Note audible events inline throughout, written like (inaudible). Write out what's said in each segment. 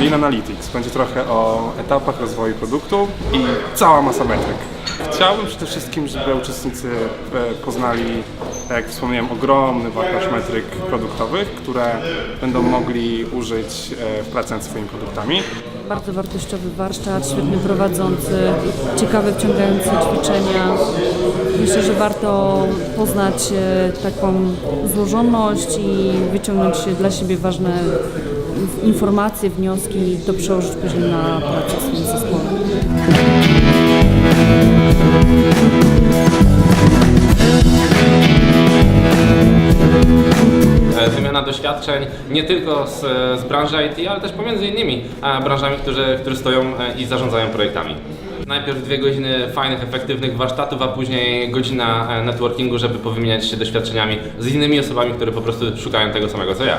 Lean Analytics będzie trochę o etapach rozwoju produktu i cała masa metryk. Chciałbym przede wszystkim, żeby uczestnicy e, poznali tak jak wspomniałem, ogromny wachlarz metryk produktowych, które będą mogli użyć e, w pracy nad swoimi produktami. Bardzo wartościowy warsztat, świetnie prowadzący, ciekawe, wciągające ćwiczenia. Myślę, że warto poznać e, taką złożoność i wyciągnąć dla siebie ważne informacje, wnioski i to przełożyć później na pracę w swoim zespole. Doświadczeń nie tylko z, z branży IT, ale też pomiędzy innymi e, branżami, które stoją e, i zarządzają projektami. Najpierw dwie godziny fajnych, efektywnych warsztatów, a później godzina e, networkingu, żeby powymieniać się doświadczeniami z innymi osobami, które po prostu szukają tego samego co ja.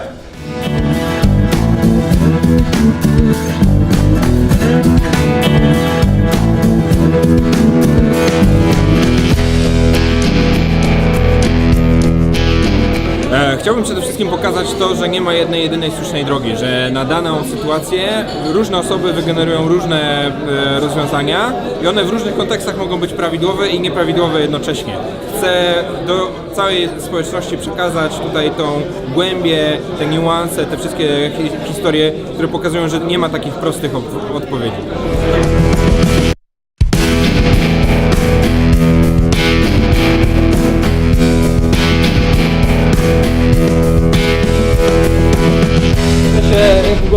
Chciałbym przede wszystkim pokazać to, że nie ma jednej, jedynej słusznej drogi, że na daną sytuację różne osoby wygenerują różne e, rozwiązania i one w różnych kontekstach mogą być prawidłowe i nieprawidłowe jednocześnie. Chcę do całej społeczności przekazać tutaj tą głębię, te niuanse, te wszystkie hi- historie, które pokazują, że nie ma takich prostych odpowiedzi.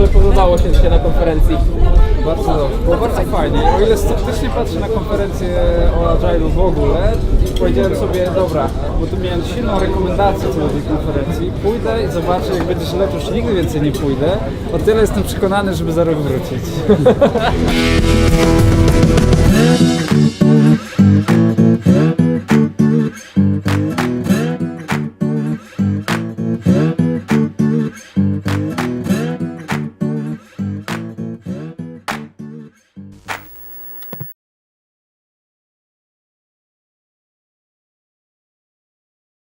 Ogóle podobało się dzisiaj na konferencji? Bardzo dobrze, było bardzo fajnie. O ile sceptycznie patrzę na konferencję o Agile'u w ogóle, powiedziałem sobie, dobra, bo tu miałem silną rekomendację co do tej konferencji, pójdę i zobaczę, jak będzie źle, już nigdy więcej nie pójdę. O tyle jestem przekonany, żeby za rok wrócić. (laughs)